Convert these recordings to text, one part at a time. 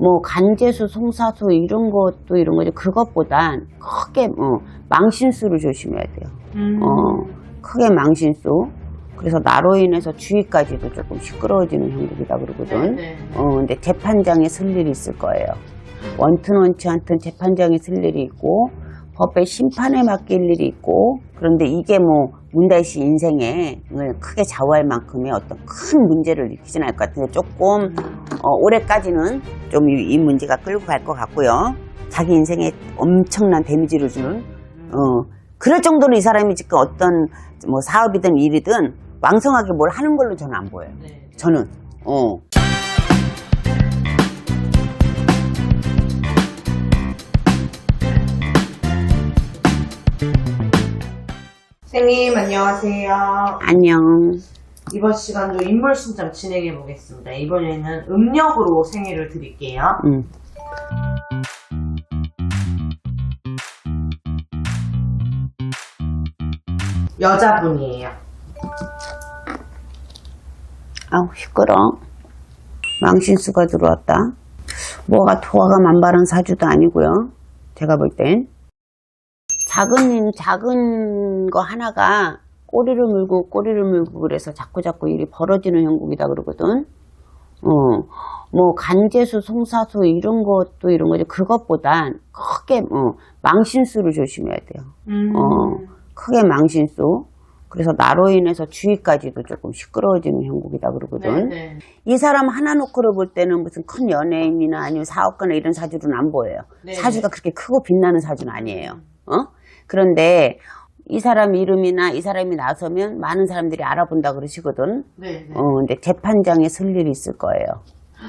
뭐 간제수, 송사수 이런 것도 이런 거지 그것보단 크게 뭐 망신수를 조심해야 돼요. 음. 어, 크게 망신수. 그래서 나로 인해서 주위까지도 조금 시끄러워지는 형국이다 그러거든. 네, 네. 어, 근데 재판장에 쓸 일이 있을 거예요. 원튼 원치 않든 재판장에 쓸 일이 있고 법의 심판에 맡길 일이 있고 그런데 이게 뭐 문다희 씨 인생에 크게 좌우할 만큼의 어떤 큰 문제를 일으키진 않을 것 같은데 조금 어, 올해까지는 좀 이 문제가 끌고 갈 것 같고요. 자기 인생에 엄청난 데미지를 주는 어, 그럴 정도로 이 사람이 지금 어떤 뭐 사업이든 일이든 왕성하게 뭘 하는 걸로 저는 안 보여요. 네. 저는 어. 선생님 안녕하세요. 안녕. 이번 시간도 인물 신청 진행해 보겠습니다. 이번에는 음력으로 생일을 드릴게요. 음. 여자분이에요. 아우 시끄러. 망신수가 들어왔다. 뭐가 토화가 만발한 사주도 아니고요. 제가 볼 땐 작은 일, 작은 거 하나가 꼬리를 물고 꼬리를 물고 그래서 자꾸 자꾸 일이 벌어지는 형국이다 그러거든. 어, 뭐 간제수, 송사수 이런 것도 이런 거지 그것보단 크게 어, 망신수를 조심해야 돼요. 음. 어, 크게 망신수. 그래서 나로 인해서 주위까지도 조금 시끄러워지는 형국이다 그러거든. 네, 네. 이 사람 하나 놓고를 볼 때는 무슨 큰 연예인이나 아니면 사업가나 이런 사주는 안 보여요. 네. 사주가 그렇게 크고 빛나는 사주는 아니에요. 어? 그런데 이 사람 이름이나 이 사람이 나서면 많은 사람들이 알아본다 그러시거든. 네, 네. 어, 근데 재판장에 쓸 일이 있을 거예요.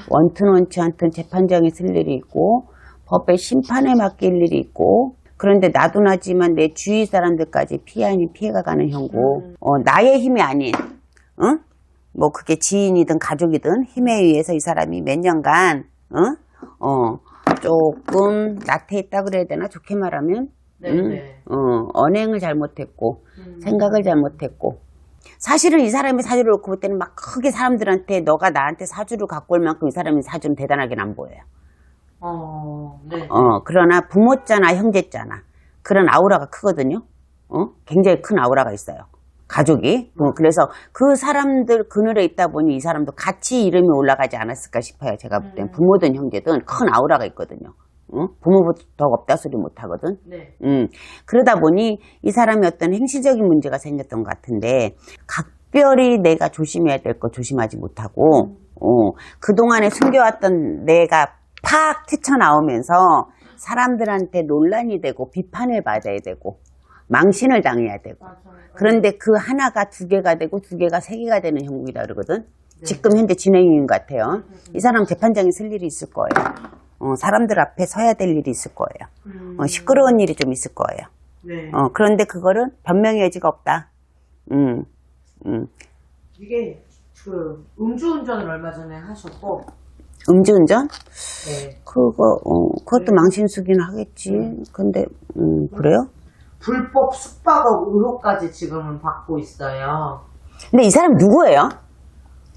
원튼 원치 않든 재판장에 쓸 일이 있고 법의 심판에 맡길 일이 있고 그런데 나도 나지만 내 주위 사람들까지 피해 아닌 피해가 가는 형국. 어, 나의 힘이 아닌, 응? 뭐 그게 지인이든 가족이든 힘에 의해서 이 사람이 몇 년간, 응? 어, 조금 나태했다 그래야 되나 좋게 말하면, 네, 응? 네. 어, 언행을 잘못했고 음. 생각을 잘못했고 사실은 이 사람이 사주를 놓고 볼 때는 막 크게 사람들한테 너가 나한테 사주를 갖고 올 만큼 이 사람이 사주는 대단하게 안 보여요. 어, 네. 어, 그러나 부모자나 형제자나 그런 아우라가 크거든요. 어? 굉장히 큰 아우라가 있어요. 가족이. 어, 그래서 그 사람들 그늘에 있다 보니 이 사람도 같이 이름이 올라가지 않았을까 싶어요. 제가 볼 땐 부모든 형제든 큰 아우라가 있거든요. 어? 부모보다 더 없다 소리 못 하거든. 네. 음, 그러다 보니 이 사람이 어떤 행실적인 문제가 생겼던 것 같은데, 각별히 내가 조심해야 될 거 조심하지 못하고, 어, 그동안에 숨겨왔던 내가 팍 튀쳐나오면서 사람들한테 논란이 되고 비판을 받아야 되고, 망신을 당해야 되고, 맞아요. 그런데 그 하나가 두 개가 되고 두 개가 세 개가 되는 형국이다 그러거든. 지금 현재 진행 중인 것 같아요. 이 사람 재판장에 쓸 일이 있을 거예요. 어, 사람들 앞에 서야 될 일이 있을 거예요. 음. 어, 시끄러운 일이 좀 있을 거예요. 네. 어, 그런데 그거는 변명의 여지가 없다. 음, 음. 이게 그 음주운전을 얼마 전에 하셨고, 음주운전? 네. 그거, 어, 그것도 망신수긴 하겠지. 근데, 음, 그래요? 불법 숙박업 의혹까지 지금은 받고 있어요. 근데 이 사람 누구예요?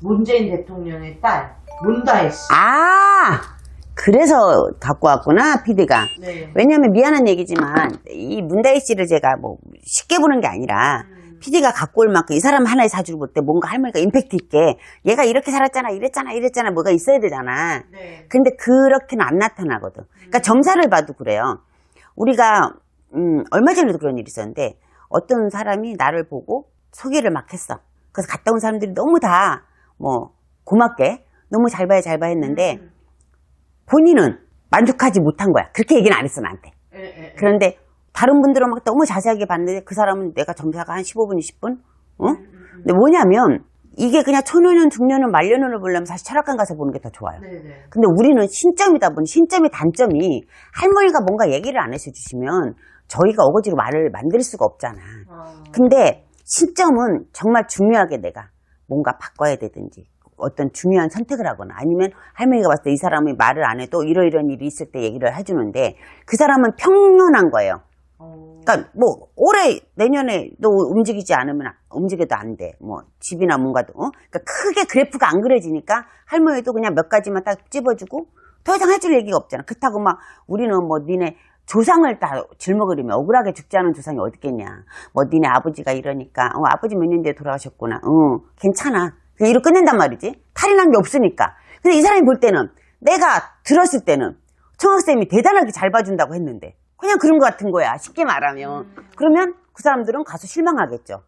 문재인 대통령의 딸 문다혜 씨. 아! 그래서 갖고 왔구나, PD가. 네. 왜냐면 미안한 얘기지만 이 문다희 씨를 제가 뭐 쉽게 보는 게 아니라 음. PD가 갖고 올 만큼 이 사람 하나의 사주를 볼때 뭔가 할머니가 임팩트 있게 얘가 이렇게 살았잖아 이랬잖아 이랬잖아 뭐가 있어야 되잖아 네. 근데 그렇게는 안 나타나거든 그러니까 점사를 봐도 그래요 우리가 음, 얼마 전에도 그런 일이 있었는데 어떤 사람이 나를 보고 소개를 막 했어 그래서 갔다 온 사람들이 너무 다 뭐 고맙게 너무 잘 봐야 잘봐 했는데 음. 본인은 만족하지 못한 거야 그렇게 얘기는 안 했어 나한테 예, 예, 예. 그런데 다른 분들은 막 너무 자세하게 봤는데 그 사람은 내가 점사가 한 15분, 20분? 어? 음, 근데 뭐냐면 이게 그냥 초년은 중년은 말년을 보려면 사실 철학관 가서 보는 게 더 좋아요. 네, 네. 근데 우리는 신점이다 보니 신점의 단점이 할머니가 뭔가 얘기를 안 해서 주시면 저희가 어거지로 말을 만들 수가 없잖아. 어, 근데 신점은 정말 중요하게 내가 뭔가 바꿔야 되든지 어떤 중요한 선택을 하거나 아니면 할머니가 봤을 때 이 사람이 말을 안 해도 이러이러한 일이 있을 때 얘기를 해주는데 그 사람은 평온한 거예요. 어, 그러니까 뭐 올해 내년에 너 움직이지 않으면 아- 움직여도 안 돼. 뭐 집이나 뭔가도. 어? 그러니까 크게 그래프가 안 그려지니까 할머니도 그냥 몇 가지만 딱 찝어주고 더 이상 해줄 얘기가 없잖아. 그렇다고 막 우리는 뭐 니네 조상을 다 짊어그리며 억울하게 죽지 않은 조상이 어딨겠냐. 뭐 니네 아버지가 이러니까 어, 아버지 몇 년 뒤에 돌아가셨구나. 어, 괜찮아. 그냥 이로 끝낸단 말이지. 탈이 난 게 없으니까. 근데 이 사람이 볼 때는 내가 들었을 때는 청학쌤이 대단하게 잘 봐준다고 했는데 그냥 그런 것 같은 거야. 쉽게 말하면. 그러면 그 사람들은 가서 실망하겠죠.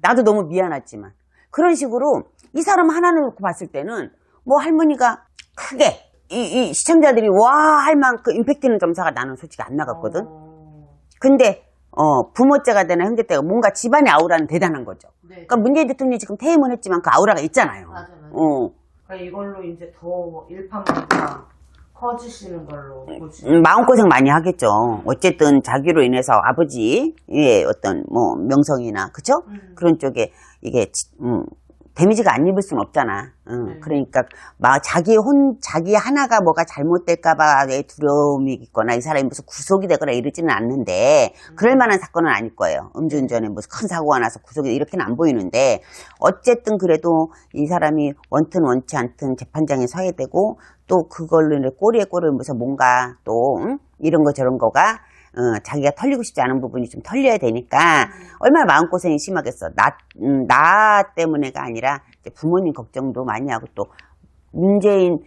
나도 너무 미안하지만. 그런 식으로 이 사람 하나를 놓고 봤을 때는 뭐 할머니가 크게 이, 이 시청자들이 와 할 만큼 임팩트 있는 점사가 나는 솔직히 안 나갔거든. 어, 근데 어 부모째가 되나 형제때가 뭔가 집안의 아우라는 대단한 거죠. 네. 그러니까 문재인 대통령이 지금 퇴임은 했지만 그 아우라가 있잖아요. 맞아, 맞아. 어. 그러니까 이걸로 이제 더 일파만파 커지시는 걸로 보시. 음, 마음고생 많이 하겠죠. 어쨌든 자기로 인해서 아버지의 어떤 뭐 명성이나 그쵸? 음. 그런 쪽에 이게 지- 음, 데미지가 안 입을 수는 없잖아. 응, 네. 그러니까 막 자기 혼 자기 하나가 뭐가 잘못될까봐의 두려움이 있거나 이 사람이 무슨 구속이 되거나 이러지는 않는데 그럴 만한 사건은 아닐 거예요. 음주운전에 무슨 큰 사고가 나서 구속이 이렇게는 안 보이는데 어쨌든 그래도 이 사람이 원튼 원치 않든 재판장에 서야 되고 또 그걸로 인해 꼬리에 꼬리를 물어서 뭔가 또 응? 이런 거 저런 거가 어, 자기가 털리고 싶지 않은 부분이 좀 털려야 되니까 얼마나 마음고생이 심하겠어. 나, 음, 나 때문에가 아니라 부모님 걱정도 많이 하고 또 문재인,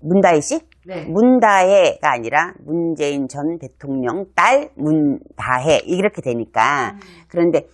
문다혜 씨? 네. 문다혜가 아니라 문재인 전 대통령 딸 문다혜 이렇게 되니까 그런데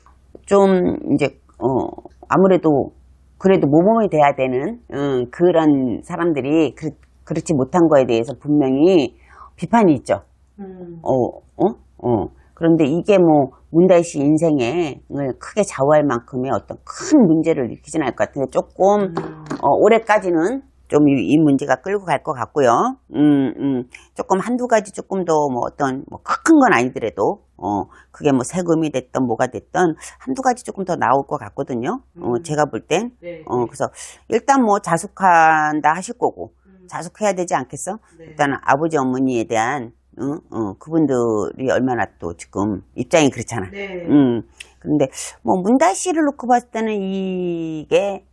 좀 이제 어 아무래도 그래도 모범이 돼야 되는 음, 그런 사람들이 그, 그렇지 못한 거에 대해서 분명히 비판이 있죠. 음. 어, 어, 어. 그런데 이게 뭐 문다혜 씨 인생에 크게 좌우할 만큼의 어떤 큰 문제를 일으키지는 않을 것 같은데 조금 음. 어, 올해까지는 좀 이 문제가 끌고 갈 것 같고요. 음, 음, 조금 한두 가지 조금 더 뭐 어떤 뭐 큰 건 아니더라도 어, 그게 뭐 세금이 됐던 뭐가 됐던 한두 가지 조금 더 나올 것 같거든요. 어, 음. 제가 볼 땐. 네. 어, 그래서 일단 뭐 자숙한다 하실 거고 음. 자숙해야 되지 않겠어? 네. 일단은 아버지 어머니에 대한 어, 어, 그분들이 얼마나 또 지금 입장이 그렇잖아. 네. 음. 그런데 뭐 문다 씨를 놓고 봤을 때는 이게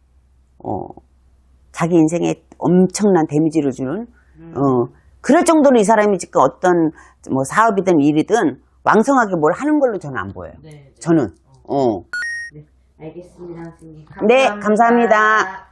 어 자기 인생에 엄청난 데미지를 주는 음. 어 그럴 정도로 이 사람이 지금 어떤 뭐 사업이든 일이든 왕성하게 뭘 하는 걸로 저는 안 보여요. 네. 네. 저는 어 네. 알겠습니다, 선생님. 네, 감사합니다.